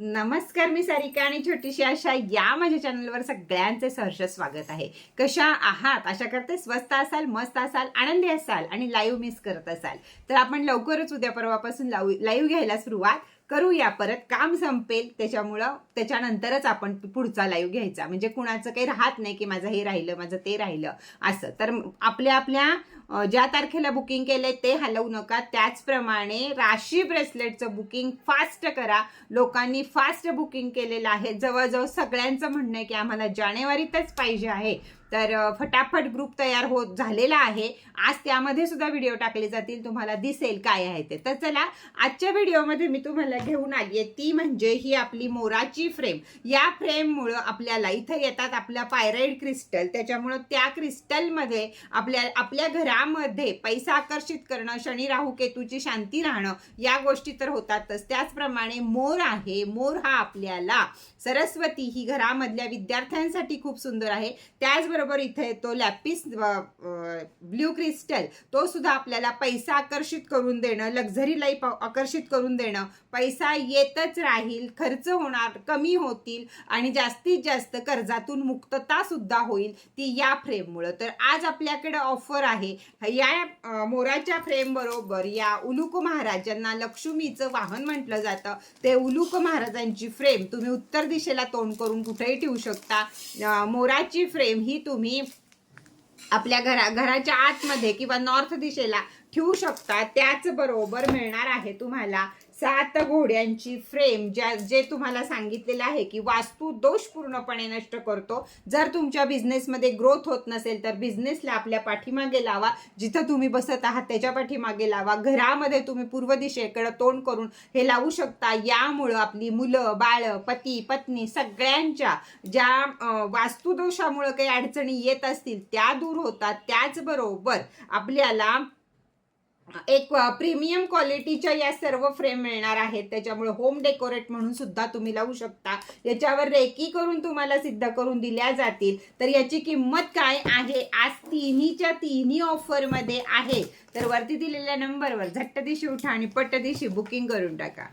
नमस्कार मी सारिका आणि छोटीशी आशा या माझ्या चॅनलवर सगळ्यांचे सहर्ष स्वागत आहे. कशा आहात? आशा करते स्वस्त असाल मस्त असाल आनंदी असाल आणि लाईव्ह मिस करत असाल. तर आपण लवकरच उद्या परवापासून लाईव्ह घ्यायला सुरुवात करूया. परत काम संपेल त्याच्यामुळं त्याच्यानंतरच आपण पुढचा लाईव्ह घ्यायचा. म्हणजे कुणाचं काही राहत नाही की माझं हे राहिलं माझं ते राहिलं असं. तर आपल्या आपल्या ज्या तारखेला बुकिंग केलंय ते हलवू नका. त्याचप्रमाणे राशी ब्रेसलेटचं बुकिंग फास्ट करा. लोकांनी फास्ट बुकिंग केलेलं आहे. जवळजवळ सगळ्यांचं म्हणणं आहे की आम्हाला जानेवारीतच पाहिजे आहे. तर फटाफट ग्रुप तयार होत झालेला आहे. आज त्यामध्ये सुद्धा व्हिडिओ टाकले जातील. तुम्हाला दिसेल काय आहे ते. तर चला आजच्या व्हिडिओमध्ये मी तुम्हाला घेऊन आली आहे. ती म्हणजे ही आपली मोराची फ्रेम. या फ्रेममुळं आपल्याला इथं येतात आपल्या पायराईड क्रिस्टल. त्याच्यामुळं त्या क्रिस्टलमध्ये आपल्या आपल्या घरामध्ये पैसा आकर्षित करणं शनी राहू केतूची शांती राहणं या गोष्टी तर होतातच. त्याचप्रमाणे मोर आहे. मोर हा आपल्याला सरस्वती ही घरामधल्या विद्यार्थ्यांसाठी खूप सुंदर आहे. त्याचबरोबर इथे येतो लॅपिस ब्ल्यू क्रिस्टल तो सुद्धा आपल्याला पैसा आकर्षित करून देणं लक्झरी लाईफ आकर्षित करून देणं पैसा येतच राहील खर्च होणार कमी होतील आणि जास्तीत जास्त कर्जातून मुक्तता सुद्धा होईल ती या फ्रेममुळं तर आज आपल्याकडे ऑफर आहे. या मोराच्या फ्रेम बरोबर या उलूक महाराजांना लक्ष्मीचं वाहन म्हटलं जातं. ते उलूक महाराजांची फ्रेम तुम्ही उत्तर दिशेला तोंड करून कुठेही ठेवू शकता. मोराची फ्रेम ही तुम्ही आपल्या घरा घराच्या आतमध्ये किंवा नॉर्थ दिशेला ठेवू शकता. त्याचबरोबर मिळणार आहे तुम्हाला सात घोड्यांची फ्रेम ज्या जे तुम्हाला सांगितलेलं आहे की वास्तू दोष पूर्णपणे नष्ट करतो. जर तुमच्या बिझनेसमध्ये ग्रोथ होत नसेल तर बिझनेसला आपल्या पाठीमागे लावा. जिथं तुम्ही बसत आहात त्याच्या पाठीमागे लावा. घरामध्ये तुम्ही पूर्व दिशेकडे तोंड करून हे लावू शकता. यामुळं आपली मुलं बाळ पती पत्नी सगळ्यांच्या ज्या वास्तुदोषामुळं काही अडचणी येत असतील त्या दूर होतात. त्याचबरोबर आपल्याला एक प्रीमियम क्वालिटीच्या या सर्व फ्रेम मिळणार आहेत. त्याच्यामुळे होम डेकोरेट म्हणून सुद्धा तुम्ही लावू शकता. याच्यावर रेकी करून तुम्हाला सिद्ध करून दिल्या जातील. तर याची किंमत काय आहे? आज तिन्हीच्या तिन्ही ऑफरमध्ये आहे. तर वरती दिलेल्या नंबरवर झट्ट दिशी उठा आणि पट्ट दिशी बुकिंग करून टाका.